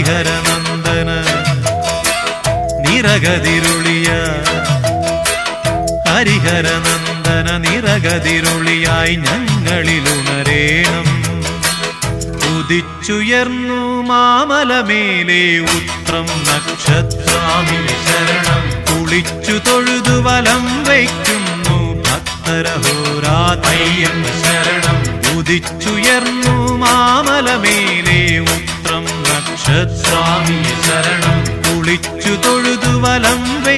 ഹരിഹരനന്ദന നിരകതിരുളിയ ഹരിഹരനന്ദന നിരകതിരുളിയായി ഞങ്ങളിലുണരേണം. ഉദിച്ചുയർന്നു മാമലമേലെ ഉത്രം നക്ഷത്രാമി ശരണം. കുളിച്ചു തൊഴുതു വലം വയ്ക്കുന്നു ഭക്തരഹോരാതയ്യം ശരണം. ഉദിച്ചുയർന്നു മാമലമേലെ ശരണം കുളിച്ചു തൊഴുതു വലം